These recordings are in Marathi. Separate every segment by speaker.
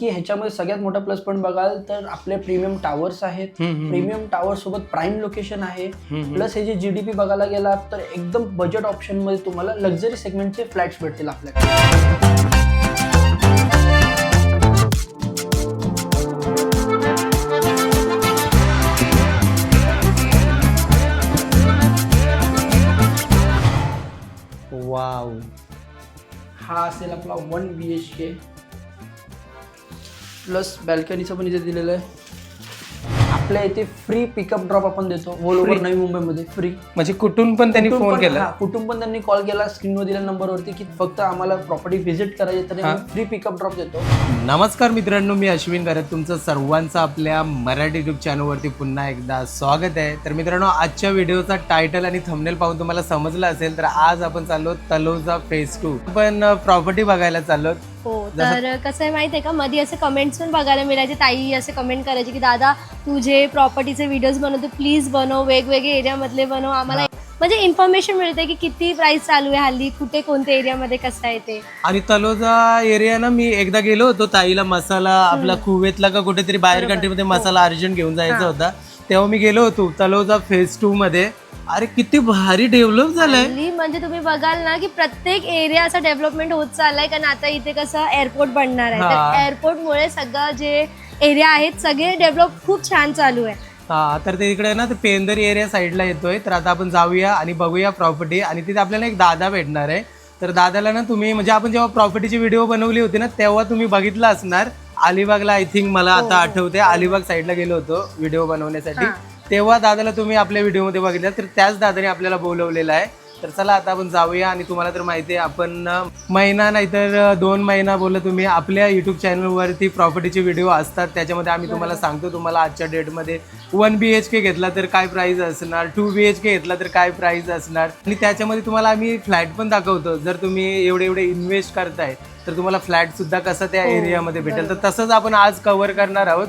Speaker 1: की ह्याच्यामध्ये सगळ्यात मोठा प्लस पॉईंट बघाल तर आपले प्रीमियम टावर्स आहेत. प्रीमियम टावर सोबत प्राईम लोकेशन आहे. प्लस हे जे जीडीपी बघायला गेला तर एकदम बजेट ऑप्शनमध्ये तुम्हाला लक्झरी सेगमेंटचे फ्लॅट्स भेटतील आपल्याकडे.
Speaker 2: वाव
Speaker 1: हा असेल आपला one B H K plus बॅल्कनीचं पण इथे दिलेलं आहे. आपल्या इथे फ्री पिकअप ड्रॉप आपण देतो. All over? नवी मुंबईमध्ये. फ्री
Speaker 2: म्हणजे कुठून पण त्यांनी फोन केला.
Speaker 1: कुठून पण त्यांनी कॉल केला स्क्रीनवर दिलेल्या नंबरवरती की फक्त आम्हाला प्रॉपर्टी व्हिजिट करायची तर. फ्री पिकअप ड्रॉप देतो.
Speaker 2: नमस्कार मित्रांनो मी अश्विन करत तुमचं सर्वांचं आपल्या मराठी युट्यूब चॅनलवरती पुन्हा एकदा स्वागत आहे. तर मित्रांनो आजच्या व्हिडिओचा टायटल आणि थंबनेल पाहून तुम्हाला समजलं असेल तर आज आपण चाललो तलोजा फेज टू. पण प्रॉपर्टी बघायला चाललो
Speaker 3: हो तर कसं आहे माहिती आहे का मध्ये असे कमेंट्स पण बघायला मिळायचे ताई असे कमेंट करायचे की दादा तू जे प्रॉपर्टीचे व्हिडिओज बनवतो प्लीज बनव वेगवेगळे एरियामधले बनव आम्हाला म्हणजे इन्फॉर्मेशन मिळते की किती प्राइस चालू आहे हल्ली कुठे कोणत्या एरियामध्ये कसं आहे ते
Speaker 2: आणि तलोजा एरिया ना मी एकदा गेलो होतो ताईला मसाला आपला कुवेतला का कुठेतरी बाहेर. कंट्रीमध्ये
Speaker 3: हो.
Speaker 2: मसाला अर्जंट घेऊन जायचा. होता तेव्हा मी गेलो होतो तलोजा फेज टू मध्ये अरे किती भारी डेव्हलप झालंय.
Speaker 3: हल्ली म्हणजे तुम्ही बघाल ना की प्रत्येक एरिया असा डेव्हलपमेंट होत चाललाय. कारण आता इथे कसं एअरपोर्ट बनणार आहे.
Speaker 2: हा.
Speaker 3: तर एअरपोर्टमुळे सगळं जे एरिया आहेत सगळे डेव्हलप खूप छान चालू आहे.
Speaker 2: हा तर ते इकडे ना ते पेंदरी एरिया साईडला येतोय. तर आता आपण जाऊया आणि बघूया प्रॉपर्टी आणि तिथे आपल्याला एक दादा भेटणार आहे. तर दादाला ना तुम्ही म्हणजे आपण जेव्हा प्रॉपर्टीची व्हिडिओ बनवली होती ना तेव्हा तुम्ही बघितलं असणार. अलिबागला आय थिंक मला आता
Speaker 3: हो,
Speaker 2: आठवते अलिबाग साईडला गेलो होतो व्हिडिओ बनवण्यासाठी.
Speaker 3: हा.
Speaker 2: तेव्हा दादाला तुम्ही आपल्या व्हिडिओमध्ये बघितलं तर त्याच दादाने आपल्याला बोलवलेलं आहे. तर चला आता आपण जाऊया आणि तुम्हाला तर माहिती आहे आपण महिना नाहीतर दोन महिना बोललं तुम्ही. आपल्या युट्यूब चॅनलवरती प्रॉपर्टीचे व्हिडिओ असतात त्याच्यामध्ये आम्ही तुम्हाला सांगतो तुम्हाला आजच्या डेटमध्ये वन बी एच के घेतला तर काय प्राईस असणार टू बी एच के घेतला तर काय प्राईस असणार. आणि त्याच्यामध्ये तुम्हाला आम्ही फ्लॅट पण दाखवतो. जर तुम्ही एवढे एवढे इन्व्हेस्ट करताय तर तुम्हाला फ्लॅट सुद्धा कसं त्या
Speaker 3: हो,
Speaker 2: एरियामध्ये भेटेल. तर तसंच आपण आज कव्हर करणार आहोत.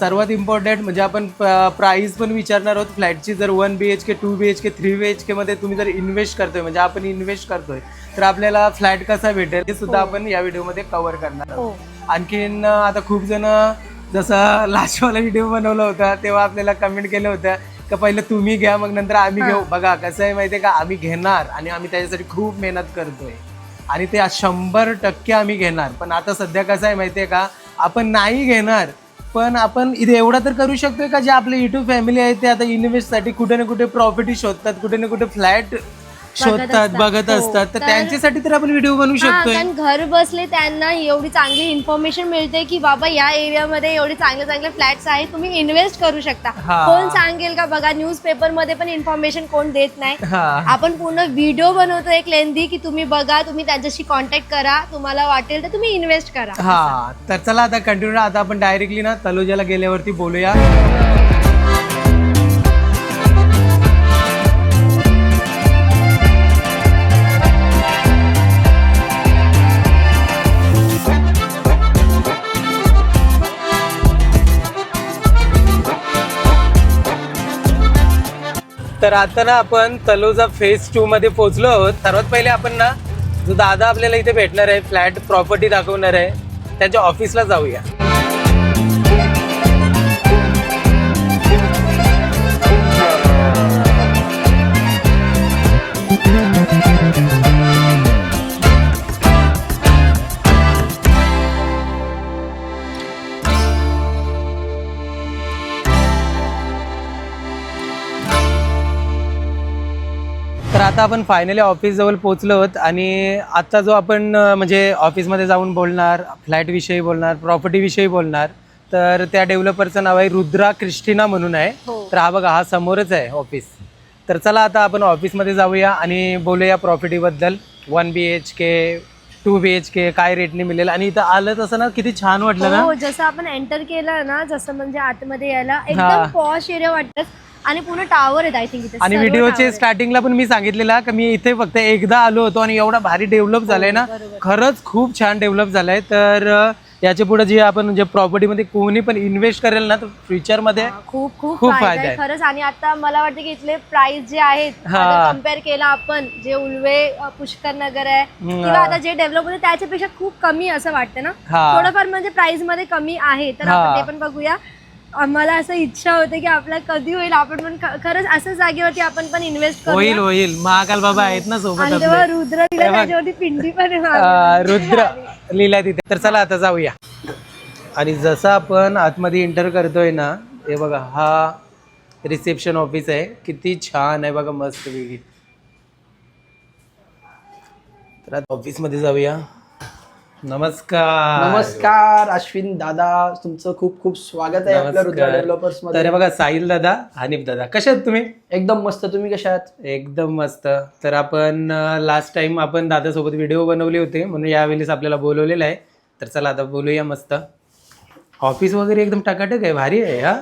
Speaker 2: सर्वात इम्पॉर्टंट म्हणजे आपण प्राईस पण विचारणार आहोत. फ्लॅटची जर one B H K two B H K three B H केमध्ये तुम्ही जर इन्व्हेस्ट करतोय म्हणजे आपण इन्व्हेस्ट करतोय तर आपल्याला फ्लॅट कसा भेटेल हे सुद्धा
Speaker 3: हो.
Speaker 2: आपण या व्हिडिओमध्ये कव्हर करणार आहोत.
Speaker 3: हो.
Speaker 2: आणखीन आता खूप जण जसं लास्टवाला व्हिडिओ बनवला होता तेव्हा आपल्याला कमेंट केलं होतं का पहिलं तुम्ही घ्या मग नंतर आम्ही. घेऊ. बघा कसं आहे माहितीये का? आम्ही घेणार आणि आम्ही त्याच्यासाठी खूप मेहनत करतोय. आणि ते शंभर टक्के आम्ही घेणार. पण आता सध्या कसं आहे माहितीये का? आपण नाही घेणार पण आपण इथे एवढा तर करू शकतोय का? जे आपले युट्यूब फॅमिली आहे ते आता इन्व्हेस्टसाठी कुठे ना कुठे प्रॉपर्टी शोधतात कुठे ना कुठे फ्लॅट शोधतात. बघत
Speaker 3: हो.
Speaker 2: असतात. तर
Speaker 3: तर-
Speaker 2: त्यांच्यासाठी तर आपण व्हिडिओ बनवू
Speaker 3: हा,
Speaker 2: शकतोय.
Speaker 3: कारण घर बसले त्यांना एवढी चांगली इन्फॉर्मेशन मिळते की बाबा या एरियामध्ये एवढे चांगले चांगले फ्लॅट्स आहेत तुम्ही इन्व्हेस्ट करू शकता.
Speaker 2: हा.
Speaker 3: कोण सांगेल का बघा न्यूज पेपरमध्ये पण इन्फॉर्मेशन कोण देत नाही.
Speaker 2: हा.
Speaker 3: आपण पूर्ण व्हिडिओ बनवतो एक लेंदी की तुम्ही बघा तुम्ही त्यांच्याशी कॉन्टॅक्ट करा तुम्हाला वाटेल तर तुम्ही इन्व्हेस्ट करा.
Speaker 2: हा. तर चला आता कंटिन्यू आता आपण डायरेक्टली ना तलोजाला गेल्यावरती बोलूया. तर आता ना आपण तलोजा फेज टू मध्ये पोहोचलो आहोत. सर्वात पहिले आपण ना जो दादा आपल्याला इथे भेटणार आहे फ्लॅट प्रॉपर्टी दाखवणार आहे त्याच्या ऑफिसला जाऊया. आता आपण फायनली ऑफिस जवळ पोहोचलो आहोत आणि आता जो आपण म्हणजे ऑफिसमध्ये जाऊन बोलणार फ्लॅट विषयी बोलणार प्रॉपर्टी विषयी बोलणार तर त्या डेव्हलपरचं नाव आहे रुद्रा क्रिस्टिना म्हणून आहे.
Speaker 3: हो.
Speaker 2: तर हा बघा हा समोरच आहे ऑफिस तर चला आता आपण ऑफिसमध्ये जाऊया आणि बोलूया प्रॉपर्टीबद्दल one B H K two B H K काय रेटने मिळेल? आणि इथं आलं तसं ना किती छान वाटलं ना.
Speaker 3: हो जसं आपण एंटर केलं ना जसं म्हणजे आतमध्ये यायला. एकदम पॉश एरिया वाटत. आणि पूर्ण टावर आहेत आय थिंक इथे
Speaker 2: आणि
Speaker 3: सर्व
Speaker 2: व्हिडिओचे
Speaker 3: आहेत.
Speaker 2: स्टार्टिंगला पण मी सांगितलेला की मी इथे फक्त एकदा आलो होतो आणि एवढा भारी डेव्हलप झालाय ना
Speaker 3: बरोबर.
Speaker 2: खरंच खूप छान डेव्हलप झालाय तर अं, याच्यापुढे जे आपण जे प्रॉपर्टीमध्ये कोणी पण इन्व्हेस्ट करेल ना तर फ्युचरमध्ये
Speaker 3: हा, खूप खूप
Speaker 2: खूप
Speaker 3: फायदा
Speaker 2: फायदा
Speaker 3: आहे
Speaker 2: आहे.
Speaker 3: खरंच आणि आता मला वाटतं की इथले प्राइस जे आहेत
Speaker 2: हा.
Speaker 3: कंपेअर केला आपण जे उल्वे अ, पुष्कर नगर आहे
Speaker 2: हम्म,
Speaker 3: किंवा आता जे डेव्हलप होते त्याच्यापेक्षा खूप कमी असं वाटतं ना
Speaker 2: हा
Speaker 3: थोडंफार म्हणजे प्राइसमध्ये कमी आहे तर
Speaker 2: हा.
Speaker 3: आपण ते पण बघूया आम्हाला असं इच्छा होते की आपल्याला कधी होईल आपण पण ख- खरंच असं जागेवरती आपण पण इन्व्हेस्ट
Speaker 2: होईल
Speaker 3: करू
Speaker 2: होईल. महाकाल बाबा आहेत ना सोबत
Speaker 3: आणि
Speaker 2: आपले.
Speaker 3: रुद्र दिलं. त्याच्यावरती पिंडी पण
Speaker 2: अं. रुद्र लिहिलाय तिथे. तर चला आता जाऊया. आणि जसं आपण आतमध्ये इंटर करतोय ना हे बघा हा रिसेप्शन ऑफिस आहे. किती छान आहे बघा मस्त वेगळी. तर आता ऑफिसमध्ये जाऊया. नमस्कार.
Speaker 1: नमस्कार अश्विन दादा तुमचं खूप खूप स्वागत आहे आपल्या रुद्रा
Speaker 2: नमस्कार.
Speaker 1: डेव्हलपर्स
Speaker 2: तर
Speaker 1: मध्ये.
Speaker 2: हे बघा साहिल दादा हनीफ दादा. कसे आहेत तुम्ही?
Speaker 1: एकदम मस्त. तुम्ही कशा आहात?
Speaker 2: एकदम मस्त. तर आपण लास्ट टाइम आपण दादासोबत व्हिडिओ बनवले होते म्हणून यावेळेस आपल्याला बोलवलेलं आहे. तर चला आता बोलूया मस्त. ऑफिस वगैरे एकदम टकाटक आहे भारी आहे हा?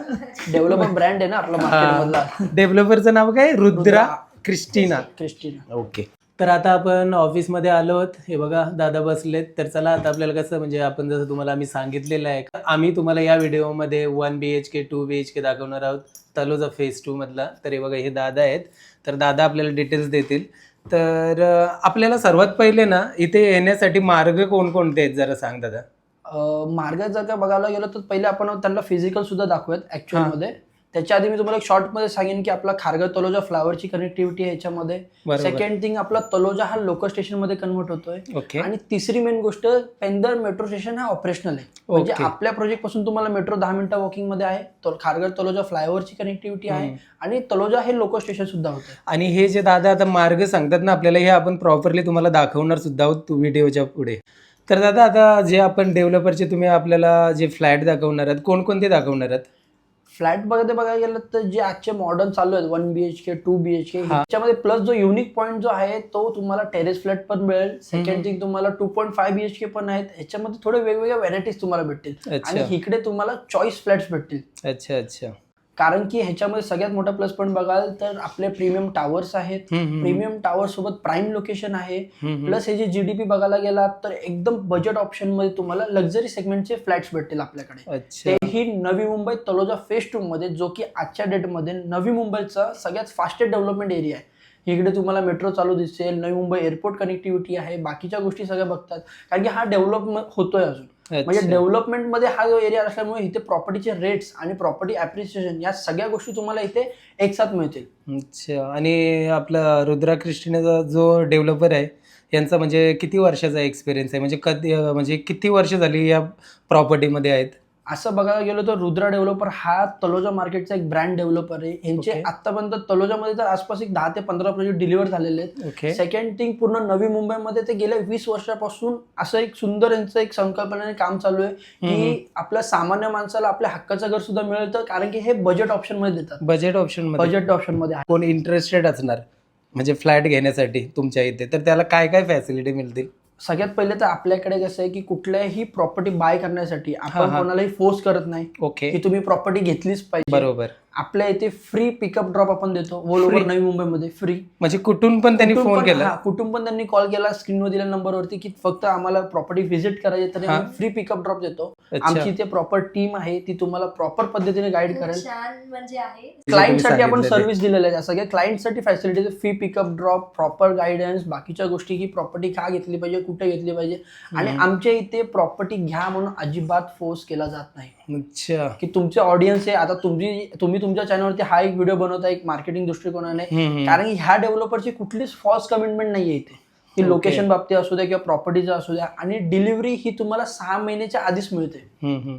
Speaker 1: डेव्हलपर ब्रँड आहे ना आपला मधला.
Speaker 2: डेव्हलपरचं नाव काय? रुद्रा क्रिस्टिना.
Speaker 1: क्रिस्टिना.
Speaker 2: ओके तर आता आपण ऑफिसमध्ये आलो आहोत हे बघा दादा बसलेत. तर चला आता आपल्याला कसं म्हणजे आपण जसं तुम्हाला आम्ही सांगितलेलं आहे का आम्ही तुम्हाला या व्हिडिओमध्ये one B H K two B H K दाखवणार आहोत. तलोजा फेज टू मधला. तर हे बघा हे दादा आहेत. तर दादा आपल्याला डिटेल्स देतील. तर आपल्याला सर्वात पहिले ना इथे येण्यासाठी मार्ग कोणकोणते आहेत जरा सांग दादा.
Speaker 1: मार्ग जर का बघायला गेलो तर पहिले आपण त्यांना फिजिकल सुद्धा दाखवूयात ऍक्च्युअल. मध्ये. त्याच्या आधी मी तुम्हाला एक शॉर्टमध्ये सांगेन की आपला खारघर तलोजा फ्लावरची कनेक्टिव्हिटी आहे याच्यामध्ये. सेकंड थिंग आपला तलोजा हा लोकल स्टेशनमध्ये कन्वर्ट होतोय. आणि तिसरी मेन गोष्ट पेंदर मेट्रो स्टेशन हा ऑपरेशनल आहे. म्हणजे. आपल्या प्रोजेक्टपासून तुम्हाला मेट्रो दहा मिनिटं वॉकिंगमध्ये आहे तर खारघर तलोजा फ्लायओव्हरची कनेक्टिव्हिटी आहे. आणि तलोजा हे लोकल स्टेशन सुद्धा होतं
Speaker 2: आणि हे जे दादा आता मार्ग सांगतात ना आपल्याला हे आपण प्रॉपरली तुम्हाला दाखवणार सुद्धा आहोत व्हिडिओच्या पुढे. तर दादा आता जे आपण डेव्हलपरचे तुम्ही आपल्याला जे फ्लॅट दाखवणार आहात कोणकोणते दाखवणार आहात?
Speaker 1: फ्लॅट बघायला बघायला गेलं तर जे आजचे मॉडर्न चालू आहेत वन बीएचके टू बीएचके
Speaker 2: हा.
Speaker 1: ह्याच्यामध्ये प्लस जो युनिक पॉईंट जो आहे तो तुम्हाला टेरेस फ्लॅट पण मिळेल. सेकंड थिंग तुम्हाला टू पॉईंट फाय बीएचके पण आहेत. ह्याच्यामध्ये थोडे वेगवेगळ्या व्हरायटीज तुम्हाला भेटतील. आणि इकडे तुम्हाला चॉईस फ्लॅट्स भेटतील.
Speaker 2: अच्छा अच्छा.
Speaker 1: कारण की ह्याच्यामध्ये सगळ्यात मोठा प्लस पॉईंट बघाल तर आपले प्रीमियम टावर्स आहेत. प्रीमियम टावर सोबत प्राईम लोकेशन आहे. प्लस हे जे जीडीपी बघायला गेला तर एकदम बजेट ऑप्शनमध्ये तुम्हाला लक्झरी सेगमेंटचे फ्लॅट्स भेटतील आपल्याकडे. तेही नवी मुंबई तलोजा फेज टू मध्ये जो की आजच्या डेटमध्ये नवी मुंबईचा सगळ्यात फास्टेस्ट डेव्हलपमेंट एरिया आहे. इकडे तुम्हाला मेट्रो चालू दिसेल नवी मुंबई एअरपोर्ट कनेक्टिव्हिटी आहे बाकीच्या गोष्टी सगळ्या बघतात. कारण की हा डेव्हलपमेंट होतोय अजून. म्हणजे
Speaker 2: अच्छा.
Speaker 1: डेव्हलपमेंटमध्ये हा जो एरिया असल्यामुळे इथे प्रॉपर्टीचे रेट्स आणि प्रॉपर्टी ऍप्रिसिएशन या सगळ्या गोष्टी तुम्हाला इथे एकसाथ मिळतील.
Speaker 2: अच्छा. आणि आपला रुद्रा क्रिस्टिनाचा जो डेव्हलपर आहे यांचा म्हणजे किती वर्षाचा एक्सपिरियन्स आहे? म्हणजे कधी म्हणजे किती वर्ष झाली या प्रॉपर्टीमध्ये आहेत?
Speaker 1: असं बघायला गेलो तर रुद्रा डेव्हलपर हा तलोजा मार्केटचा एक ब्रँड डेव्हलपर आहे. यांचे
Speaker 2: Okay.
Speaker 1: आतापर्यंत तलोजामध्ये तर आसपास एक दहा ते पंधरा प्रोजेक्ट डिलिव्हर झालेले आहेत. सेकंड थिंग पूर्ण नवी मुंबईमध्ये ते गेल्या वीस वर्षापासून असं एक सुंदर यांचं एक संकल्पनेने काम चालू आहे. की आपल्या सामान्य माणसाला आपल्या हक्काचं घर सुद्धा मिळतं कारण की हे बजेट ऑप्शनमध्ये देतात.
Speaker 2: बजेट ऑप्शन
Speaker 1: बजेट ऑप्शनमध्ये.
Speaker 2: कोण इंटरेस्टेड असणार? म्हणजे फ्लॅट घेण्यासाठी तुमच्या इथे. तर त्याला काय काय फॅसिलिटी मिळतील?
Speaker 1: सगळ्यात पहिले तर आपल्याकडे कसं आहे की कुठल्याही प्रॉपर्टी बाय करण्यासाठी आपण. कोणालाही फोर्स करत नाही
Speaker 2: ओके
Speaker 1: की तुम्ही प्रॉपर्टी घेतलीच पाहिजे.
Speaker 2: बरोबर.
Speaker 1: आपल्या इथे फ्री पिकअप ड्रॉप आपण देतो. All over? नवी मुंबईमध्ये फ्री
Speaker 2: म्हणजे कुठून पण त्यांनी
Speaker 1: कुठून
Speaker 2: फोन
Speaker 1: पण-
Speaker 2: केला.
Speaker 1: कुठून पण त्यांनी कॉल केला स्क्रीनवर दिल्या नंबरवरती की फक्त आम्हाला प्रॉपर्टी व्हिजिट करायची तरी
Speaker 2: हा.
Speaker 1: आम्ही फ्री पिकअप ड्रॉप देतो. आमची इथे प्रॉपर टीम आहे ती तुम्हाला प्रॉपर पद्धतीने गाईड करेल.
Speaker 3: छान म्हणजे आहे.
Speaker 1: क्लायंटसाठी आपण. सर्व्हिस दिलेल्या आहेत सगळ्या क्लायंटसाठी facilities free pickup drop proper guidance बाकीच्या गोष्टी की प्रॉपर्टी का घेतली पाहिजे कुठे घेतली पाहिजे. आणि. आमच्या इथे प्रॉपर्टी घ्या म्हणून अजिबात फोर्स केला जात नाही.
Speaker 2: अच्छा.
Speaker 1: की तुमचे ऑडियन्स आहे आता तुमची तुम्ही तुमच्या चॅनलवरती हा एक व्हिडिओ बनवता एक मार्केटिंग दृष्टिकोनाने. कारण की ह्या डेव्हलपरची कुठलीच फॉल्स कमिटमेंट नाहीये इथे. की
Speaker 2: Okay.
Speaker 1: लोकेशन बाबतीत असू द्या किंवा प्रॉपर्टीचं असू द्या. आणि डिलिव्हरी ही तुम्हाला सहा महिन्याच्या आधीच मिळते.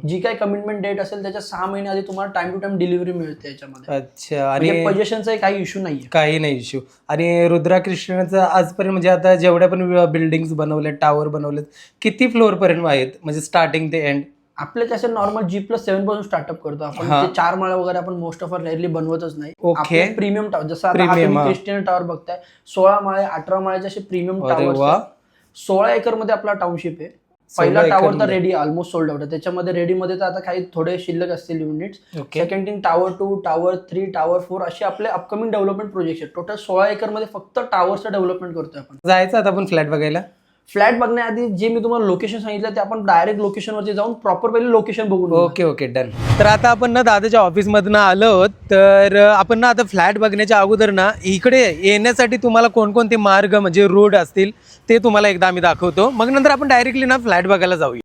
Speaker 1: जी काही कमिटमेंट डेट असेल त्याच्या सहा महिने आधी तुम्हाला टाइम टू टाइम डिलिव्हरी मिळते याच्यामध्ये.
Speaker 2: अच्छा
Speaker 1: म्हणजे
Speaker 2: आणि
Speaker 1: पोझिशनचा काही इश्यू नाहीये.
Speaker 2: काही नाही इश्यू आणि रुद्रा कृष्णाचं आजपर्यंत म्हणजे आता जेवढ्या पण बिल्डिंग बनवल्यात टावर बनवलेत किती फ्लोअर पर्यंत आहेत? म्हणजे स्टार्टिंग ते एंड
Speaker 1: आपले कसे नॉर्मल जी प्लस सेव्हनपासून स्टार्टअप करतो आपण.
Speaker 2: हा.
Speaker 1: ते चार माळा वगैरे आपण मोस्ट ऑफ रेअरली बनवतच नाही.
Speaker 2: Okay.
Speaker 1: प्रीमियम टावर जसं आता
Speaker 2: Premium,
Speaker 1: तुम्ही
Speaker 2: हा.
Speaker 1: क्रिस्टियन टावर बघताय सोळा माळे अठरा माळ्याचे असे प्रीमियम
Speaker 2: अरे वा.
Speaker 1: टावर सोळा एकरमध्ये आपला टाउनशिप आहे. पहिला
Speaker 2: 16
Speaker 1: टावर तर
Speaker 2: एकरमध्ये.
Speaker 1: रेडी ऑलमोस्ट सोल्ड आउट आहे. त्याच्यामध्ये रेडी मध्ये तर आता काही थोडे शिल्लक असतील units
Speaker 2: okay
Speaker 1: second thing tower two tower three tower four असे आपले अपकमिंग डेव्हलपमेंट प्रोजेक्ट आहेत. टोटल सोळा एकरमध्ये फक्त टावरचं डेव्हलपमेंट करतोय आपण.
Speaker 2: जायचं आता आपण फ्लॅट बघायला?
Speaker 1: फ्लॅट बघण्याआधी जे मी तुम्हाला लोकेशन सांगितलं ते आपण डायरेक्ट लोकेशनवरती जाऊन प्रॉपर पहिले लोकेशन बघून
Speaker 2: ओके ओके डन तर आता आपण ना दादाच्या ऑफिसमधनं आलो तर आपण ना आता फ्लॅट बघण्याच्या अगोदर ना इकडे येण्यासाठी तुम्हाला कोणकोणते मार्ग म्हणजे रोड असतील ते तुम्हाला एकदा आम्ही दाखवतो. मग नंतर आपण डायरेक्टली ना फ्लॅट बघायला जाऊया.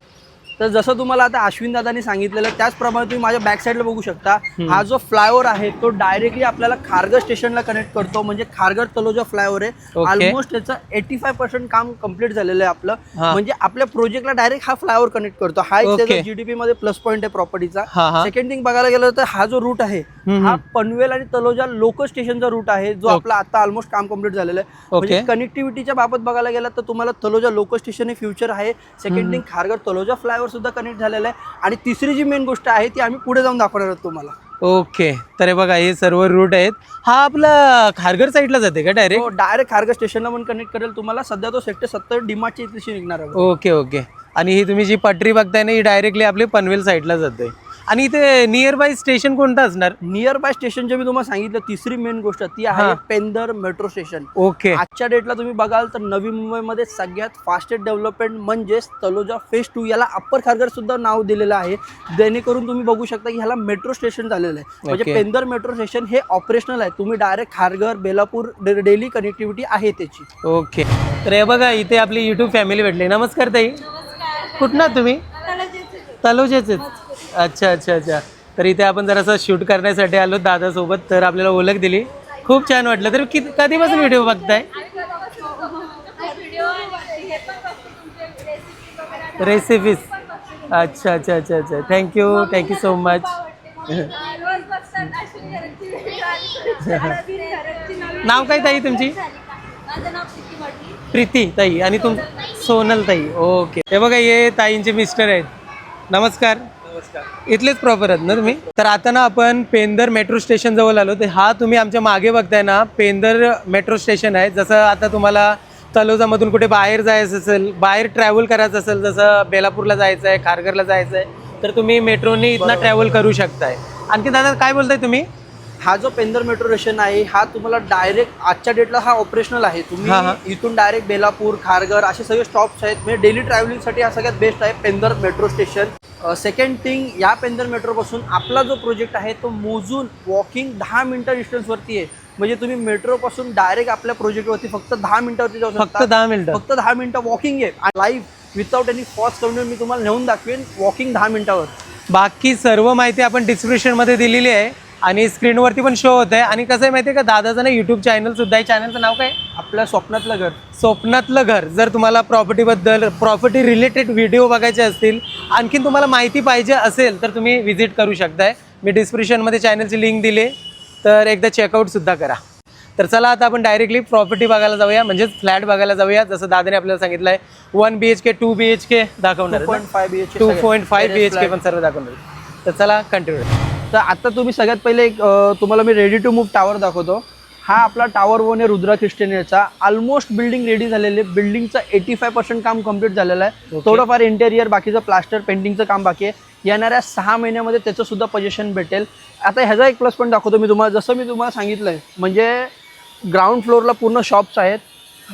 Speaker 1: तर जसं तुम्हाला आता अश्विन दादानी सांगितलेलं त्याचप्रमाणे तुम्ही माझ्या बॅक साईडला बघू शकता. हा जो फ्लायओव्हर आहे तो डायरेक्टली आपल्याला खारघर स्टेशनला कनेक्ट करतो. म्हणजे खारघर तलोजा फ्लायओव्हर आहे. ऑलमोस्ट त्याचं एटी फाय पर्सेंट काम कंप्लीट झालेलं आहे आपलं. म्हणजे आपल्या प्रोजेक्टला डायरेक्ट हा फ्लायओव्हर कनेक्ट करतो. हा एक जीडीपी मध्ये प्लस पॉईंट आहे प्रॉपर्टीचा सेकंड थिंग बघायला गेलं तर हा जो रूट आहे. हा पनवेल आणि तलोजा लोकल स्टेशनचा रूट आहे जो. आपला आता ऑलमोस्ट काम कंप्लीट झालेलं आहे. म्हणजे. कनेक्टिव्हिटीच्या बाबत बघायला गेलं तर तुम्हाला तलोजा लोकल स्टेशन हे फ्युचर आहे. Second thing Kharghar Taloja flyover सुद्धा कनेक्ट झालेलं आहे. आणि तिसरी जी मेन गोष्ट आहे ती आम्ही पुढे जाऊन दाखवणार आहोत तुम्हाला.
Speaker 2: ओके तर हे बघा हे सर्व रूट आहेत. हा आपला खारघर साईडला जाते का डायरेक्ट
Speaker 1: डायरेक्ट खारघर स्टेशनला पण कनेक्ट करेल तुम्हाला. सध्या तो सेक्टर सत्तर डिमार्टच्या इथेशी निघणार आहे.
Speaker 2: ओके ओके आणि ही तुम्ही जी पटरी बघताय ना ही डायरेक्टली आपले पनवेल साईडला जाते. आणि इथे नियर बाय स्टेशन कोणतं असणार?
Speaker 1: नियर बाय स्टेशन जे मी तुम्हाला सांगितलं तिसरी मेन गोष्ट ती आहे
Speaker 2: हा.
Speaker 1: Pendhar metro station
Speaker 2: okay.
Speaker 1: आजच्या डेटला तुम्ही बघाल तर नवी मुंबईमध्ये सगळ्यात फास्टेस्ट डेव्हलपमेंट म्हणजेच तलोजा फेज टू याला अप्पर खारघर सुद्धा नाव दिलेलं आहे. जेणेकरून तुम्ही बघू शकता की ह्याला मेट्रो स्टेशन झालेलं आहे. म्हणजे
Speaker 2: Okay.
Speaker 1: पेंदर मेट्रो स्टेशन हे ऑपरेशनल आहे. तुम्ही direct Kharghar Belapur daily connectivity आहे त्याची.
Speaker 2: ओके. तर हे बघा इथे आपली युट्यूब फॅमिली भेटली. नमस्कार ताई. कुठं आहात तुम्ही? तलोजेच अच्छा अच्छा अच्छा. तर इथे आपण जरासं शूट करण्यासाठी आलो दादासोबत तर आपल्याला ओळख दिली. खूप छान वाटलं. तर किती कधीपासून व्हिडिओ बघताय? रेसिपीज अच्छा अच्छा अच्छा अच्छा. Thank you thank you so much नाव काय ताई तुमची? प्रीती ताई. आणि तुम सोनल ताई. ओके हे बघा हे ताईंचे मिस्टर आहेत. नमस्कार. नमस्कार. इथलेच प्रॉपर आहेत ना तुम्ही? तर आता ना आपण पेंदर मेट्रो स्टेशन जवळ आलो तर हा तुम्ही आमच्या मागे बघताय ना पेंदर मेट्रो स्टेशन आहे. जसं आता तुम्हाला तलोजामधून कुठे बाहेर जायचं असेल बाहेर ट्रॅव्हल करायचं असेल जसं बेलापूरला जायचं आहे खारघरला जायचं आहे तर तुम्ही मेट्रोने इथनं ट्रॅव्हल करू शकताय. आणखी दादा काय बोलताय तुम्ही?
Speaker 1: हा जो पेंदर मेट्रो स्टेशन आहे हा तुम्हाला डायरेक्ट आजच्या डेटला हा ऑपरेशनल आहे.
Speaker 2: हा,
Speaker 1: तुम्ही. इथून डायरेक्ट बेलापूर खारघर असे सगळे स्टॉप्स आहेत. म्हणजे डेली ट्रॅव्हलिंगसाठी हा सगळ्यात बेस्ट आहे Pendhar metro station second thing या पेंदर मेट्रोपासून आपला जो प्रोजेक्ट आहे तो मोजून वॉकिंग दहा मिनिटं डिस्टन्सवरती आहे. म्हणजे तुम्ही मेट्रोपासून डायरेक्ट आपल्या प्रोजेक्टवरती फक्त दहा मिनिटावरती जाऊ
Speaker 2: फक्त
Speaker 1: शकता.
Speaker 2: दहा मिनिटं.
Speaker 1: फक्त दहा मिनिटं वॉकिंग आहे. लाईव्ह विदाऊट एनी फॉस्ट करून मी तुम्हाला नेऊन दाखवेन वॉकिंग दहा मिनिटावर.
Speaker 2: बाकी सर्व माहिती आपण डिस्क्रिप्शनमध्ये दिलेली आहे. आणि स्क्रीनवरती पण शो होत आहे आणि कसं आहे माहिती आहे का दादाचं ना यूट्यूब चॅनल सुद्धा आहे. चॅनलचं नाव काय?
Speaker 1: आपल्या स्वप्नातलं घर.
Speaker 2: स्वप्नातलं घर. जर तुम्हाला प्रॉपर्टीबद्दल प्रॉपर्टी रिलेटेड व्हिडिओ बघायचे असतील आणखीन तुम्हाला माहिती पाहिजे असेल तर तुम्ही व्हिजिट करू शकताय. मी डिस्क्रिप्शनमध्ये चॅनलची लिंक दिली. तर एकदा चेकआउटसुद्धा करा. तर चला आता आपण डायरेक्टली प्रॉपर्टी बघायला जाऊया. म्हणजेच फ्लॅट बघायला जाऊया. जसं दादाने आपल्याला सांगितलं आहे one B H K two B H K दाखवणार
Speaker 1: two point five B H
Speaker 2: K पण सर्व दाखवणार. तर चला कंटिन्यू
Speaker 1: तर आता तुम्ही सगळ्यात पहिले एक तुम्हाला मी रेडी टू मूव्ह टावर दाखवतो. हा आपला टावर वन आहे रुद्रा ख्रिस्टियनचा ऑलमोस्ट बिल्डिंग रेडी झालेली आहे. बिल्डिंगचं एटी फाय पर्सेंट काम कंप्लीट झालेलं आहे. थोडंफार इंटेरियर बाकीचं प्लास्टर पेंटिंगचं काम बाकी आहे. येणाऱ्या सहा महिन्यामध्ये त्याचं सुद्धा पोझिशन भेटेल. आता ह्याचा एक प्लस पॉईंट दाखवतो मी तुम्हाला. जसं मी तुम्हाला सांगितलं आहे म्हणजे ग्राउंड फ्लोअरला पूर्ण शॉप्स आहेत.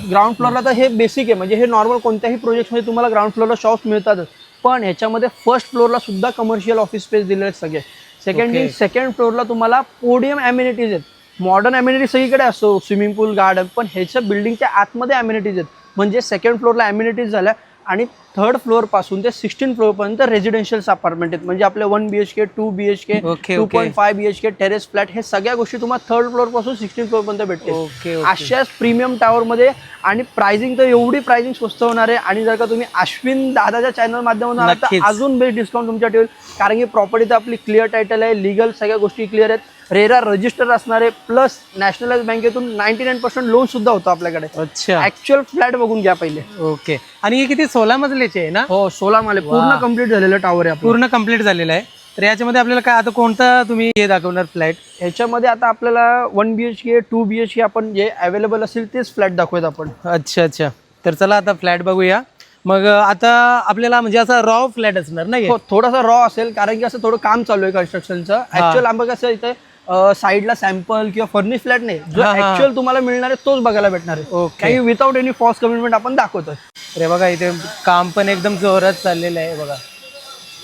Speaker 1: ग्राउंड फ्लोअरला तर हे बेसिक आहे. म्हणजे हे नॉर्मल कोणत्याही प्रोजेक्टमध्ये तुम्हाला ग्राउंड फ्लोअरला शॉप्स मिळतातच. पण ह्याच्यामध्ये फर्स्ट फ्लोअरला सुद्धा कमर्शियल ऑफिस स्पेस दिलेले आहेत सगळे. Second
Speaker 2: Okay.
Speaker 1: सेकंड फ्लोअरला तुम्हाला पोडियम ॲम्युनिटीज आहेत. मॉडर्न ॲम्युनिटी सगळीकडे असतो स्विमिंग पूल गार्डन पण ह्याच्या बिल्डिंगच्या आतमध्ये ॲम्युनिटीज आहेत. म्हणजे सेकंड फ्लोअरला ॲम्युनिटीज झाल्या आणि थर्ड फ्लोअरपासून ते सिक्स्टीन फ्लोअरपर्यंत रेजिडेन्शियल अपार्टमेंट आहेत. म्हणजे आपले one B H K two B H K
Speaker 2: Okay,
Speaker 1: two. Point five B H K terrace flat हे सगळ्या गोष्टी तुम्हाला थर्ड फ्लोअरपासून सिक्स्टीन फ्लोअरपर्यंत भेटतील.
Speaker 2: ओके
Speaker 1: अशाच प्रीमियम टावरमध्ये आणि प्राइसिंग तर एवढी प्राइसिंग स्वस्त होणार आहे. आणि जर का तुम्ही अश्विन दादाच्या चॅनल माध्यमातून आलात तर. अजून बेस्ट डिस्काउंट तुमच्यासाठी होईल कारण की प्रॉपर्टी तर आपली क्लिअर टायटल आहे लिगल सगळ्या गोष्टी क्लिअर आहेत. रेरा रजिस्टर असणार प्लस नॅशनलाइज बँकेतून नाईन्टी नाईन पर्सेंट लोन सुद्धा होतं आपल्याकडे.
Speaker 2: अच्छा.
Speaker 1: ऍक्च्युअल फ्लॅट बघून घ्या पहिले.
Speaker 2: ओके आणि हे किती सोळा मजल्याचे आहे ना?
Speaker 1: हो सोळा माले. पूर्ण. कंप्लीट झालेलं टावर आहे
Speaker 2: पूर्ण कंप्लीट झालेलं आहे. तर याच्यामध्ये आपल्याला काय आता कोणता तुम्ही हे दाखवणार फ्लॅट
Speaker 1: ह्याच्यामध्ये आता आपल्याला one B H K two B H K आपण जे अवेलेबल असेल तेच फ्लॅट दाखवूयात आपण.
Speaker 2: अच्छा अच्छा. तर चला आता फ्लॅट बघूया. मग आता आपल्याला म्हणजे असा रॉ फ्लॅट असणार ना हे?
Speaker 1: हो थोडासा रॉ असेल कारण की असं थोडं काम चालू आहे कन्स्ट्रक्शनचं ऍक्च्युअल आंबा कसं इथे? साईडला सॅम्पल किंवा फर्निश फ्लॅट नाही. जो
Speaker 2: हा, हा.
Speaker 1: ऍक्च्युअल तुम्हाला मिळणार आहे तोच बघायला भेटणार आहे.
Speaker 2: ओके
Speaker 1: काही विदाऊट एनी फॉल्स कमिटमेंट आपण दाखवतोय.
Speaker 2: अरे बघा इथे काम पण एकदम जोरात चाललेलं आहे बघा.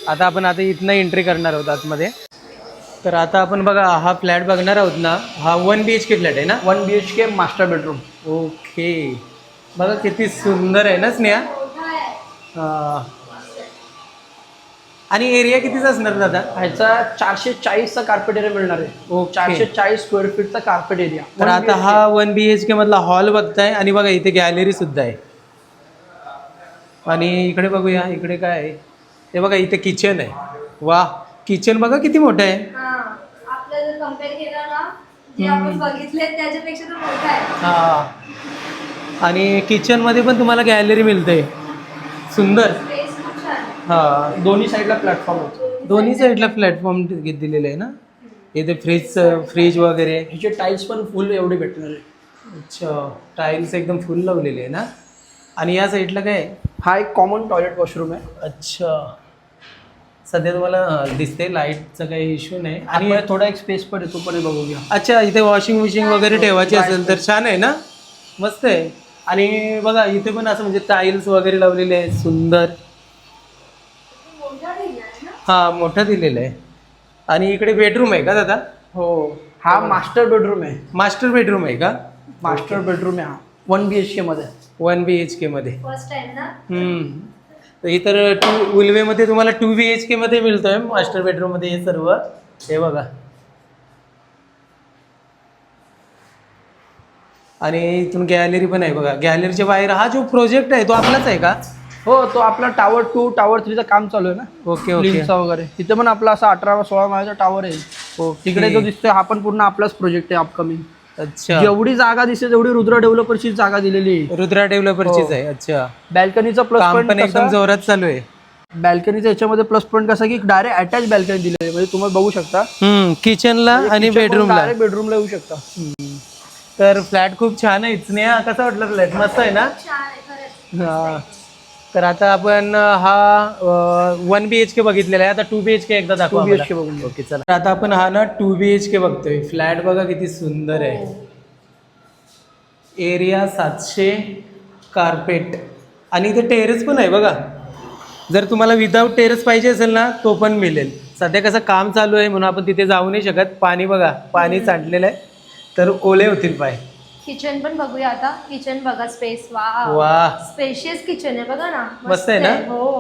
Speaker 2: आता आपण आता इथनं एंट्री करणार आहोत आतमध्ये. तर आता आपण बघा हा फ्लॅट बघणार आहोत ना. हा one B H K flat आहे ना?
Speaker 1: One B H K master bedroom
Speaker 2: okay बघा किती सुंदर आहे ना स्नेहा? हा. आणि एरिया कितीचा असणार दादा?
Speaker 1: ह्याचा चारशे चाळीसचा कार्पेट एरिया मिळणार आहे. चारशे चाळीस स्क्वेअर फीटचा कार्पेट एरिया
Speaker 2: तर आता हा वन बी एच के मधला हॉल बघताय आणि बघा इथे गॅलरी सुद्धा आहे. आणि इकडे बघूया इकडे काय आहे? ते बघा इथे किचन आहे. वा किचन बघा किती मोठं आहे.
Speaker 3: हा आपलं जर कंपेअर केलं ना जे आपण बघितले त्याच्यापेक्षा तर मोठा आहे.
Speaker 2: हा. आणि किचनमध्ये पण तुम्हाला गॅलरी मिळते सुंदर
Speaker 3: स्पेस खूप छान आहे.
Speaker 2: हा.
Speaker 1: दोन्ही साईडला प्लॅटफॉर्म होते.
Speaker 2: दोन्ही साईडला प्लॅटफॉर्म दिलेले आहे ना? इथे फ्रीज फ्रीज वगैरे.
Speaker 1: ह्याचे टाईल्स पण फुल एवढे भेटणार
Speaker 2: अच्छा. टाईल्स एकदम फुल लावलेले आहे ना? आणि या साईडला काय?
Speaker 1: हा एक कॉमन टॉयलेट वॉशरूम आहे.
Speaker 2: अच्छा. सध्या तुम्हाला दिसते लाईटचा काही इश्यू नाही.
Speaker 1: आणि थोडा एक स्पेस पण आहे तो पण बघूया
Speaker 2: अच्छा इथे वॉशिंग मशीन वगैरे ठेवायची असेल तर छान आहे ना? मस्त आहे. आणि बघा इथे पण असं म्हणजे टाईल्स वगैरे लावलेले आहेत सुंदर. हा मोठं दिलेलं आहे. आणि इकडे बेडरूम आहे का दादा?
Speaker 1: हो हा मास्टर बेडरूम आहे.
Speaker 2: मास्टर बेडरूम आहे का?
Speaker 1: मास्टर बेडरूम आहे हा. वन बी एच के मध्ये.
Speaker 2: वन बी एच के मध्ये.
Speaker 3: फर्स्ट टाइम ना?
Speaker 2: हम्म. तर इतर टू उल्वेमध्ये तुम्हाला टू बी एच के मध्ये मिळतोय मास्टर बेडरूममध्ये हे सर्व. हे बघा. आणि इथून गॅलरी पण आहे बघा. गॅलरीच्या बाहेर हा जो प्रोजेक्ट आहे तो आपलाच आहे का?
Speaker 1: हो तो आपला टावर टू टावर थ्रीचं काम चालू आहे ना?
Speaker 2: Okay okay.
Speaker 1: लिंकचा वगैरे. तिथे पण आपला असा अठरा सोळा माळ्याचा टावर आहे.
Speaker 2: ओके.
Speaker 1: तिकडे जो दिसतोय हा पण पूर्ण आपलाच प्रोजेक्ट आहे अपकमिंग
Speaker 2: अच्छा.
Speaker 1: जेवढी जागा दिसते तेवढी रुद्र डेव्हलपरची जागा दिलेली आहे.
Speaker 2: रुद्रा डेव्हलपरचीच
Speaker 1: हो.
Speaker 2: आहे अच्छा.
Speaker 1: बॅल्कनीचा प्लस
Speaker 2: काम पण
Speaker 1: पॉईंट
Speaker 2: एकदम जोरात चालू आहे.
Speaker 1: बॅल्कनीचा याच्यामध्ये प्लस पॉईंट कसा की डायरेक्ट अटॅच बॅल्कनी दिलेली आहे. म्हणजे तुम्हाला बघू शकता.
Speaker 2: हम्म किचनला आणि बेडरूमला
Speaker 1: डायरेक्ट बेडरूमला येऊ शकता.
Speaker 2: तर फ्लॅट खूप छान आहे. स्नेहा कसा वाटला फ्लॅट मस्त आहे ना?
Speaker 3: छान आहे खरंच.
Speaker 2: हा. तर आता आपण हा वन बी एच के बघितलेला आहे. आता टू बी एच के एकदा दाखवा
Speaker 1: 2 BHK बघून घेऊ.
Speaker 2: ओके चला. तर आता आपण हा ना टू बी एच के बघतोय. फ्लॅट बघा किती सुंदर आहे. एरिया सातशे कार्पेट आणि इथे टेरेस पण आहे बघा. जर तुम्हाला विदाऊट टेरेस पाहिजे असेल ना तो पण मिळेल. सध्या कसं काम चालू आहे म्हणून आपण तिथे जाऊ नाही शकत. पाणी बघा पाणी सांडलेलं आहे. तर ओले होतील पाय.
Speaker 3: किचन पण बघूया आता. किचन बघा स्पेस वा
Speaker 2: वा.
Speaker 3: स्पेशियस किचन आहे बघा ना.
Speaker 2: मस्त आहे ना?
Speaker 3: हो.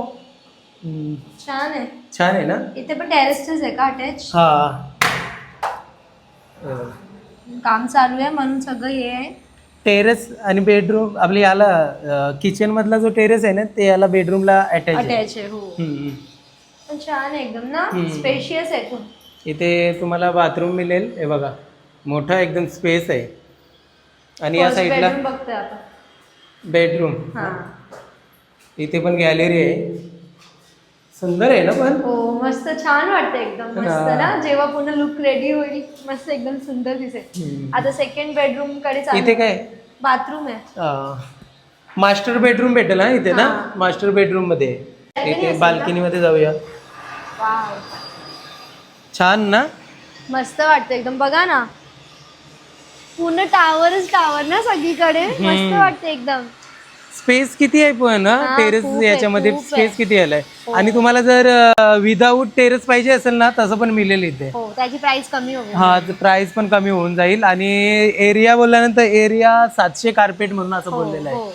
Speaker 2: हम्म,
Speaker 3: छान आहे.
Speaker 2: छान आहे ना?
Speaker 3: इथे पण टेरेसच आहे का अटॅच
Speaker 2: हा. अ,
Speaker 3: काम चालू आहे म्हणून सगळं हे आहे.
Speaker 2: टेरेस आणि बेडरूम आपली याला किचन मधला जो टेरेस आहे ना ते याला बेडरूमला अटॅच आहे.
Speaker 3: अटॅच आहे हो.
Speaker 2: हम्म.
Speaker 3: पण छान आहे एकदम ना?
Speaker 2: हम्म.
Speaker 3: स्पेशियस आहे खूप.
Speaker 2: इथे तुम्हाला बाथरूम मिळेल. हे बघा. मोठा एकदम स्पेस आहे. आणि या साईडला
Speaker 3: बेडरूम बघतोय आता.
Speaker 2: बेडरूम
Speaker 3: हा.
Speaker 2: इथे पण गॅलरी आहे. सुंदर आहे ना पण?
Speaker 3: हो मस्त छान वाटतं एकदम. मस्त. ना? जेव्हा पुन्हा लुक रेडी होईल मस्त एकदम सुंदर दिसेल. आता सेकंड बेडरूमकडे
Speaker 2: इथे काय?
Speaker 3: बाथरूम आहे.
Speaker 2: मास्टर बेडरूम भेटेल हा इथे ना?
Speaker 3: हा.
Speaker 2: मास्टर बेडरूममध्ये.
Speaker 3: Balcony
Speaker 2: इथे
Speaker 3: असेल
Speaker 2: बाल्कनी मध्ये जाऊया.
Speaker 3: वाव
Speaker 2: छान ना?
Speaker 3: मस्त वाटतं एकदम. बघा ना. पूर्ण टावरच टावर ना सगळीकडे? मस्त. वाटतं एकदम.
Speaker 2: स्पेस किती आहे पण
Speaker 3: हा,
Speaker 2: टेरेस
Speaker 3: खूप आहे,
Speaker 2: याच्यामध्ये
Speaker 3: खूप
Speaker 2: स्पेस. किती आलाय?
Speaker 3: हो.
Speaker 2: आणि तुम्हाला जर विदाऊट टेरेस पाहिजे असेल ना तसं पण मिळेल इथे.
Speaker 3: हो त्याची प्राइस कमी होईल
Speaker 2: हा प्राइस पण कमी होऊन जाईल. आणि एरिया बोलल्यानंतर एरिया सातशे कार्पेट म्हणून असं
Speaker 3: हो,
Speaker 2: बोललेलं आहे.
Speaker 3: हो.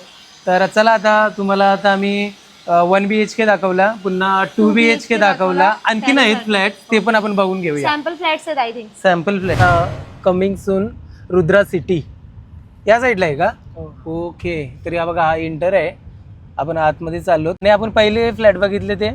Speaker 2: तर चला आता तुम्हाला आता आम्ही वन बी एच के दाखवला पुन्हा टू बी एच के दाखवला. आणखीन आहेत फ्लॅट ते पण आपण बघून घेऊया.
Speaker 3: सॅम्पल फ्लॅट्स आहेत I think
Speaker 2: sample flat coming soon Rudra city. या साईडला आहे का? ओके. तर या बघा हा इंटर आहे. आपण आतमध्ये चाललो. आणि आपण पहिले फ्लॅट बघितले ते?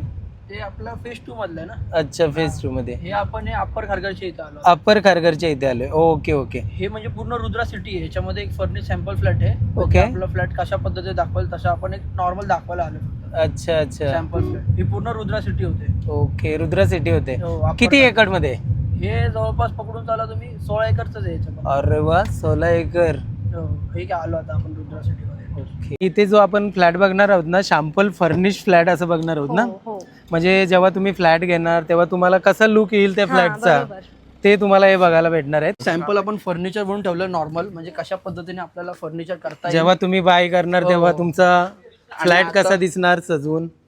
Speaker 1: ते आपला फेज टू मधलं ना?
Speaker 2: अच्छा फेज टू मध्ये.
Speaker 1: हे आपण हे अप्पर खारघरच्या इथं आलो.
Speaker 2: अप्पर खारघरच्या इथे आलोय. Okay okay.
Speaker 1: हे म्हणजे पूर्ण रुद्रा सिटी आहे. याच्यामध्ये एक फर्निश सॅम्पल फ्लॅट आहे. म्हणजे आपला फ्लॅट कशा पद्धतीने दाखवाल तसं आपण एक नॉर्मल दाखवायला आलो.
Speaker 2: अच्छा अच्छा.
Speaker 1: सॅम्पल फ्लॅट ही पूर्ण रुद्रा सिटी होते.
Speaker 2: ओके रुद्रा सिटी होते.
Speaker 1: हो,
Speaker 2: किती. एकड़ मध्ये
Speaker 1: हे जवळपास पकडून चाला तुम्ही सोळा एकरच आहे याच्यामध्ये.
Speaker 2: अरे वा सोळा एकर.
Speaker 1: हो, हे काय आलो आता आपण रुद्रा सिटी मध्ये
Speaker 2: ओके. इथे जो आपण फ्लॅट बघणार आहोत ना शॅम्पल फर्निश फ्लॅट असं बघणार आहोत ना?
Speaker 3: हो
Speaker 2: म्हणजे जेव्हा तुम्ही फ्लॅट घेणार तेव्हा तुम्हाला कसा लुक येईल त्या
Speaker 3: हा,
Speaker 2: फ्लॅटचा. ते तुम्हाला हे बघायला भेटणार आहेत.
Speaker 1: सॅम्पल आपण फर्निचर म्हणून ठेवलं नॉर्मल म्हणजे कशा पद्धतीने आपल्याला फर्निचर करता येईल?
Speaker 2: जेव्हा तुम्ही बाय करणार
Speaker 1: हो,
Speaker 2: तेव्हा
Speaker 1: हो.
Speaker 2: तुमचा फ्लॅट कसा दिसणार सजवून? आपण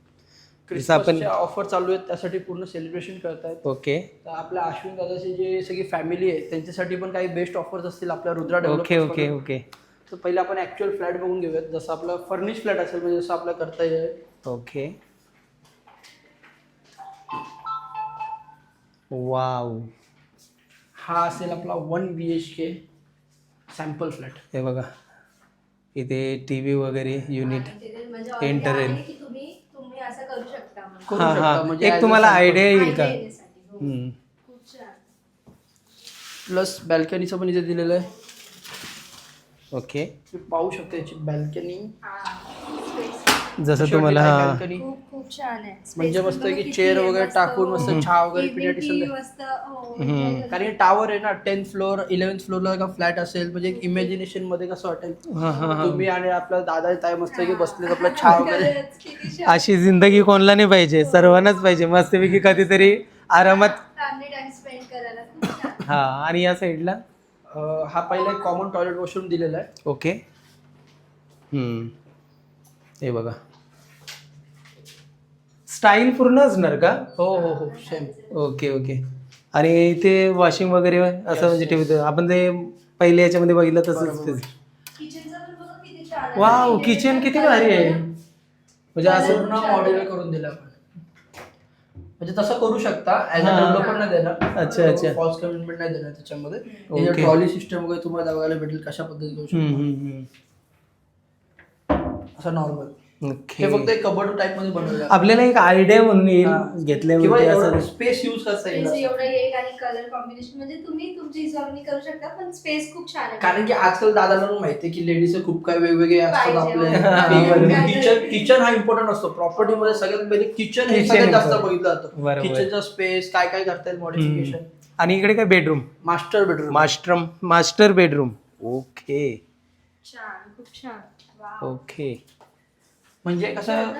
Speaker 1: क्रिसमसच्या ऑफर चालू आहेत त्यासाठी पूर्ण सेलिब्रेशन करतायत.
Speaker 2: ओके.
Speaker 1: तर आपल्या अश्विन दादाची जे सगळी फॅमिली आहे त्यांच्यासाठी पण काही बेस्ट ऑफर्स असतील आपल्या रुद्रा
Speaker 2: ओके
Speaker 1: डेव्हलपर्स
Speaker 2: ओके
Speaker 1: कडून.
Speaker 2: ओके.
Speaker 1: तर पहिले आपण ऍक्च्युअल फ्लॅट बघून घेऊयात. जसं आपला फर्निश फ्लॅट असेल म्हणजे जसं आपलं करता येईल.
Speaker 2: ओके. वाव.
Speaker 1: हा असेल आपला one B H K sample flat
Speaker 2: हे बघा. इथे टी व्ही वगैरे युनिट
Speaker 3: म्हणजे
Speaker 2: Enter
Speaker 3: already
Speaker 2: in.
Speaker 3: आहे की तुम्ही तुम्ही असं करू शकता म्हणून.
Speaker 1: करू
Speaker 2: हा
Speaker 1: शकता
Speaker 2: हा
Speaker 1: म्हणजे
Speaker 2: एक
Speaker 1: as a
Speaker 2: तुम्हाला
Speaker 1: sample.
Speaker 2: आयडिया येईल का
Speaker 3: Idea येण्यासाठी. हो.
Speaker 2: हम्म.
Speaker 3: खूप छान.
Speaker 1: प्लस बॅल्कनीचं पण इथे दिलेलं आहे
Speaker 2: ओके
Speaker 1: तुम्ही पाहू शकता याची बॅल्कनी
Speaker 3: हा.
Speaker 2: जसं तुम्हाला हा.
Speaker 3: खूप खूप छान आहे.
Speaker 1: म्हणजे मस्त की चेअर वगैरे
Speaker 3: मस्त.
Speaker 1: टाकून मस्त चहा वगैरे पिण्यासाठी
Speaker 3: मस्त हो,
Speaker 2: हम्म.
Speaker 1: कारण टावर आहे ना टेन्थ फ्लोअर इलेव्हन्थ फ्लोअरला का फ्लॅट असेल म्हणजे एक इमॅजिनेशनमध्ये कसं वाटेल?
Speaker 2: हा हा हा.
Speaker 1: तुम्ही आणि आपला दादा ताई मस्त की बसले आपला चहा वगैरे.
Speaker 2: अशी जिंदगी कोणला नाही पाहिजे सर्वांनाच पाहिजे. मस्तपैकी कधीतरी आरामात
Speaker 3: करायला खूप छान.
Speaker 2: हा आणि या साईडला
Speaker 1: अं, हा पहिला एक कॉमन टॉयलेट वॉशरूम दिलेला आहे.
Speaker 2: ओके हम्म. हे बघा. स्टाईल पूर्ण असणार का?
Speaker 1: हो हो हो सेम.
Speaker 2: Okay okay. आणि इथे वॉशिंग वगैरे असं म्हणजे ठेवतो. आपण ते पहिले याच्यामध्ये बघितलं तसंच तेच.
Speaker 3: Kitchen चं पण बघा किती छान आहे.
Speaker 2: वाव किचन किती भारी आहे. म्हणजे असं
Speaker 1: पूर्ण मॉडेल करून दिलं आपण. म्हणजे तसं करू शकता. As a. डेव्हलपर नाही देणार.
Speaker 2: अच्छा, अच्छा.
Speaker 1: फॉल्स कमिटमेंट नाही देणार त्याच्यामध्ये. ट्रॉली सिस्टम वगैरे तुम्हाला बघायला भेटेल कशा पद्धतीने करू
Speaker 2: हम्म,
Speaker 1: शकता
Speaker 2: हम्म, हम्म.
Speaker 1: असं नॉर्मल हे फक्त एक कबड टाईपमध्ये बनवलं.
Speaker 2: आपल्याला एक आयडिया म्हणून
Speaker 1: हा.
Speaker 2: येईल घेतले
Speaker 1: स्पेस युज असं.
Speaker 3: एवढं येईल आणि कलर कॉम्बिनेशन म्हणजे तुम्ही तुमच्या हिशोबाने करू शकता पण स्पेस खूप छान आहे
Speaker 1: कारण की आजकाल दादाला पण माहितीये की लेडीज खूप काही वेगवेगळे असतात.
Speaker 2: हा,
Speaker 1: आपले. किचन किचन हा इम्पॉर्टंट असतो प्रॉपर्टी मध्ये सगळ्यात पहिले किचन हे सगळ्यात जास्त. बघितलं जातं. किचनचा स्पेस काय काय करता येईल मॉडिफिकेशन
Speaker 2: आणि इकडे काय bedroom
Speaker 1: master bedroom
Speaker 2: master master bedroom okay
Speaker 3: छान खूप छान.
Speaker 2: ओके.
Speaker 1: म्हणजे कसं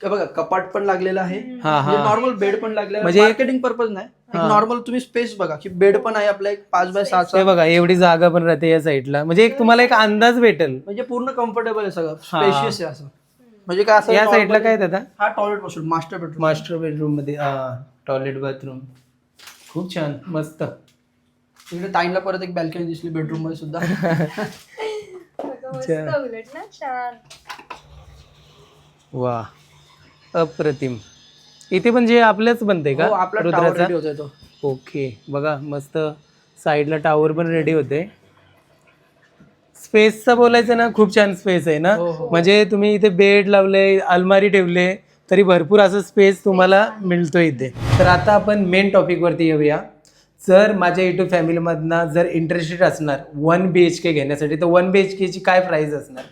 Speaker 1: बघा कपाट पण लागलेलं आहे.
Speaker 2: हा, हा.
Speaker 1: नॉर्मल बेड पण लागलेला
Speaker 2: म्हणजे
Speaker 1: म्हणजे
Speaker 2: एक-
Speaker 1: मार्केटिंग पर्पज नाही.
Speaker 2: हा.
Speaker 1: नॉर्मल तुम्ही स्पेस बघा की बेड पण आहे आपला एक पाच बाय
Speaker 2: ते
Speaker 1: सहाचा
Speaker 2: बघा एवढी जागा पण राहते या साईडला म्हणजे एक तुम्हाला एक अंदाज भेटेल.
Speaker 1: म्हणजे पूर्ण कम्फर्टेबल आहे सगळं.
Speaker 2: हा.
Speaker 1: स्पेशियस आहे असं. म्हणजे काय असं
Speaker 2: या
Speaker 1: normal-
Speaker 2: साईडला काय दादा?
Speaker 1: हा टॉयलेट बसून मास्टर बेडरूम
Speaker 2: मास्टर बेडरूममध्ये टॉयलेट बाथरूम खूप छान मस्त.
Speaker 1: इकडे ताईंना परत एक बॅल्कनी दिसली बेडरूममध्ये सुद्धा.
Speaker 2: छान.
Speaker 3: उलट ना छान.
Speaker 2: वा अप्रतिम. इथे पण जे आपल्याच बनते का
Speaker 1: हो, आपला
Speaker 2: रुद्राचा?
Speaker 1: ready होतोय तो.
Speaker 2: ओके बघा मस्त साईडला टावर पण रेडी होते स्पेसचं बोलायचं ना खूप छान स्पेस आहे ना.
Speaker 1: हो, हो.
Speaker 2: म्हणजे तुम्ही इथे बेड लावले अलमारी ठेवले तरी भरपूर असं स्पेस तुम्हाला मिळतो इथे. तर आता आपण मेन टॉपिकवरती येऊया. जर माझ्या युट्यूब फॅमिलीमधनं जर इंटरेस्टेड असणार वन बी एच के घेण्यासाठी तर वन बी एच केची काय प्राईस असणार?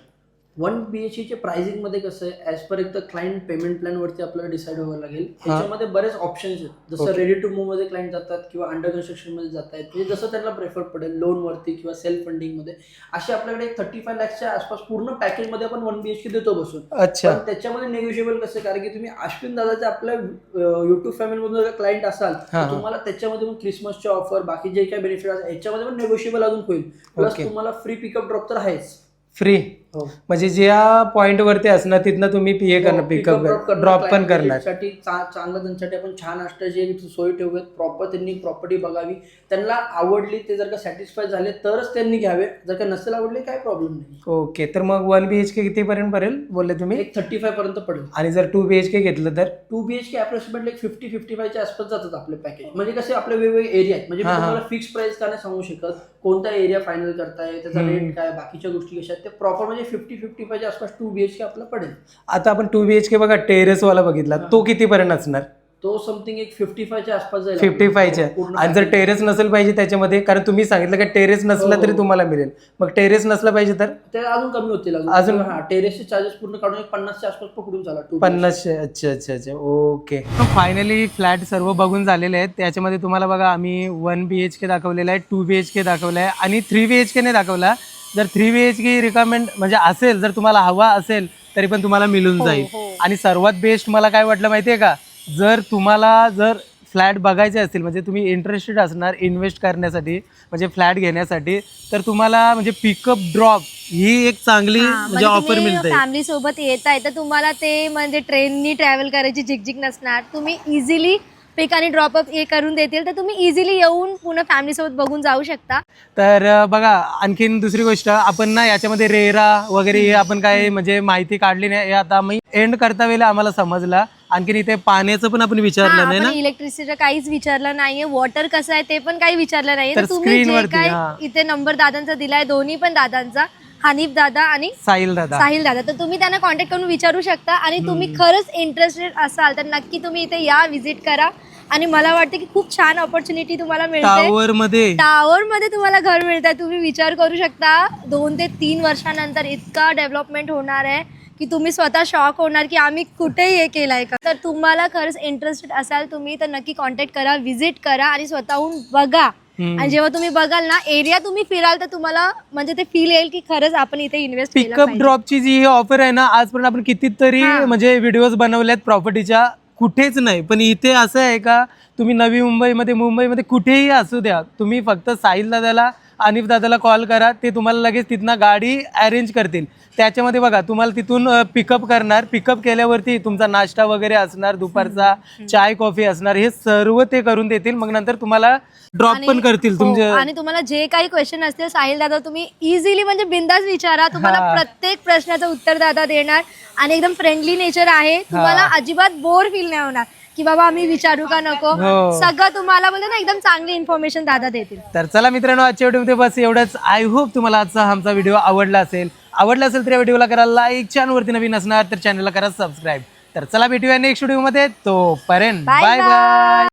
Speaker 1: वन बी एच चे प्राइसिंगमध्ये कसं आहे ऍज पर एक तर क्लायंट पेमेंट प्लॅन वरती आपल्याला डिसाईड व्हावं लागेल. त्याच्यामध्ये बरेच ऑप्शन्स आहेत. जसं. रेडी टू मूवमध्ये क्लायंट जातात किंवा अंडर कन्स्ट्रक्शनमध्ये जात आहेत. म्हणजे जसं त्यांना प्रेफर पडेल लोन वरती किंवा सेल्फ फंडिंगमध्ये. असे आपल्याकडे थर्टी फाय लॅक्सच्या आसपास पूर्ण पॅकेजमध्ये आपण वन बी एच के देतो बसून.
Speaker 2: अच्छा.
Speaker 1: पण त्याच्यामध्ये नेगोशिएबल कसं कारण की तुम्ही अश्विन दादाचे आपल्या युट्यूब फॅमिली मधून जर क्लायंट असाल तर. तुम्हाला त्याच्यामध्ये पण क्रिसमसचे ऑफर बाकी जे काही बेनिफिट असतात याच्यामध्ये पण नेगोशिएबल अजून होईल. प्लस. तुम्हाला फ्री पिकअप ड्रॉप तर आहेच.
Speaker 2: फ्री म्हणजे ज्या पॉइंट वरती असणार तिथनं तुम्ही पे करणार पिकअप ड्रॉप पण करणार.
Speaker 1: साठी चांगलं त्यांच्यासाठी आपण छान अष्टाची सोय ठेवूयात. प्रॉपर त्यांनी प्रॉपर्टी बघावी. त्यांना आवडली ते जर का सॅटिस्फाय झाले तरच त्यांनी घ्यावे. जर का नसेल आवडले काही प्रॉब्लेम नाही.
Speaker 2: ओके तर मग वन बी एच के कितीपर्यंत पडेल बोलले तुम्ही?
Speaker 1: एक थर्टी फाय पर्यंत पडेल.
Speaker 2: आणि जर टू बी एच के घेतलं तर?
Speaker 1: Two B H K approximately fifty fifty फायच्या आसपास जातात आपले पॅकेज म्हणजे कसे आपले वेगवेगळे एरिया आहेत. म्हणजे
Speaker 2: हा, हा.
Speaker 1: तुम्हाला फिक्स प्राइस का नाही सांगू शकत. कोणता एरिया फायनल करताय त्याचा. रेट काय बाकीच्या गोष्टी कशा आहेत ते प्रॉपर म्हणजे फिफ्टी फिफ्टी फायच्या आसपास टू बी एच के आपला पडेल.
Speaker 2: आता आपण टू बी एच के बघा टेरेस वाला बघितला. तो कितीपर्यंत असणार?
Speaker 1: तो समथिंग एक फिफ्टी फायच्या आसपास जाईल
Speaker 2: फिफ्टी. फायच्या आणि जर. टेरेस नसेल पाहिजे त्याच्यामध्ये कारण तुम्ही सांगितलं का टेरेस नसला
Speaker 1: हो,
Speaker 2: तरी
Speaker 1: हो.
Speaker 2: तुम्हाला मिळेल. मग टेरेस नसला पाहिजे तर?
Speaker 1: ते अजून कमी होतील
Speaker 2: अजून?
Speaker 1: अजून? हा टेरेसचे चार्जेस पूर्ण काढून एक पन्नासच्या आसपास पकडून झाला टू
Speaker 2: पन्नासशे अच्छा अच्छा अच्छा. ओके फायनली फ्लॅट सर्व बघून झालेले आहेत. त्याच्यामध्ये तुम्हाला बघा आम्ही वन बी एच के दाखवलेला आहे टू बी एच के दाखवला आहे आणि थ्री बी एच केने दाखवला जर three B H K recommend म्हणजे असेल जर तुम्हाला हवा असेल तरी पण तुम्हाला मिळून
Speaker 3: हो,
Speaker 2: जाईल.
Speaker 3: हो.
Speaker 2: आणि सर्वात बेस्ट मला काय वाटलं माहिती आहे का? जर तुम्हाला जर फ्लॅट बघायचे असतील म्हणजे तुम्ही इंटरेस्टेड असणार इन्व्हेस्ट करण्यासाठी म्हणजे फ्लॅट घेण्यासाठी तर तुम्हाला म्हणजे पिकअप ड्रॉप ही एक चांगली म्हणजे ऑफर मिळते.
Speaker 3: फॅमिली सोबत येताय तर तुम्हाला ते म्हणजे ट्रेननी ट्रॅव्हल करायची झिकझिक नसणार. तुम्ही इझिली पिक आणि ड्रॉपअप हे करून देतील तर तुम्ही इझिली येऊन पुन्हा फॅमिली सोबत बघून जाऊ शकता.
Speaker 2: तर बघा आणखीन दुसरी गोष्ट आपण ना याच्यामध्ये रेरा वगैरे आपण काय म्हणजे माहिती काढली नाही हे आता मी एंड करता वेळेला आम्हाला समजला. आणखीन इथे पाण्याचं पण आपण विचारलं नाही ना?
Speaker 3: इलेक्ट्रिसिटीचं काहीच विचारलं नाहीये. वॉटर कसं आहे ते पण काही विचारलं नाहीये.
Speaker 2: तर
Speaker 3: तुम्ही जे काय
Speaker 2: हा.
Speaker 3: इथे नंबर दादांचा दिलाय दोन्ही पण दादांचा. हनीफ दादा आणि
Speaker 2: साहिल दादा.
Speaker 3: साहिल दादा. तर तुम्ही त्यांना कॉन्टॅक्ट करून विचारू शकता आणि तुम्ही खरंच इंटरेस्टेड असाल तर नक्की तुम्ही इथे या विजिट करा. आणि मला वाटतं की खूप छान ऑपॉर्च्युनिटी तुम्हाला मिळते.
Speaker 2: टावर मध्ये
Speaker 3: टावर मध्ये तुम्हाला घर मिळत आहे तुम्ही विचार करू शकता. दोन ते तीन वर्षानंतर इतका डेव्हलपमेंट होणार आहे की तुम्ही स्वतः शॉक होणार की आम्ही कुठेही हे केलंय का? तर तुम्हाला खरंच इंटरेस्टेड असाल तुम्ही तर नक्की कॉन्टॅक्ट करा व्हिजिट करा आणि स्वतःहून बघा. आणि जेव्हा तुम्ही बघाल ना एरिया तुम्ही फिराल तर तुम्हाला म्हणजे ते फील येईल की खरंच आपण इथे इन्व्हेस्ट
Speaker 2: पिकअप. ड्रॉपची जी ही ऑफर आहे ना आजपर्यंत आपण कितीतरी. म्हणजे व्हिडिओज बनवल्यात प्रॉपर्टीच्या कुठेच नाही पण इथे असं आहे का तुम्ही नवी मुंबईमध्ये मुंबईमध्ये कुठेही असू द्या तुम्ही फक्त साहिल दादाला अनिफ दादाला कॉल करा. ते तुम्हाला लगेच तिथनं गाडी अरेंज करतील. त्याच्यामध्ये बघा तुम्हाला तिथून पिकअप करणार. पिकअप केल्यावरती तुमचा नाश्ता वगैरे असणार दुपारचा चाय कॉफी असणार. हे सर्व ते करून देतील. मग नंतर तुम्हाला ड्रॉप पण करतील
Speaker 3: हो,
Speaker 2: तुमच्या
Speaker 3: आणि तुम्हाला जे काही क्वेश्चन असतील साहिल दादा तुम्ही इझिली म्हणजे बिंदास विचारा. तुम्हाला. प्रत्येक प्रश्नाचं उत्तर दादा देणार. आणि एकदम फ्रेंडली नेचर आहे. तुम्हाला अजिबात बोर फील नाही होणार. की बाबा आम्ही विचारू का नको.
Speaker 2: हो.
Speaker 3: सगळं तुम्हाला म्हणजे ना एकदम चांगली इन्फॉर्मेशन दादा देतील.
Speaker 2: तर चला मित्रांनो आजच्या व्हिडिओमध्ये बस एवढंच. आय होप तुम्हाला आजचा आमचा व्हिडिओ आवडला असेल. आवडला असेल तर या व्हिडिओला करा लाईक चॅनलवरती नवीन असणार तर चॅनलला करा सबस्क्राईब तर चला भेटूया नेक्स्ट व्हिडिओमध्ये तोपर्यंत
Speaker 3: Bye
Speaker 2: बाय. बाय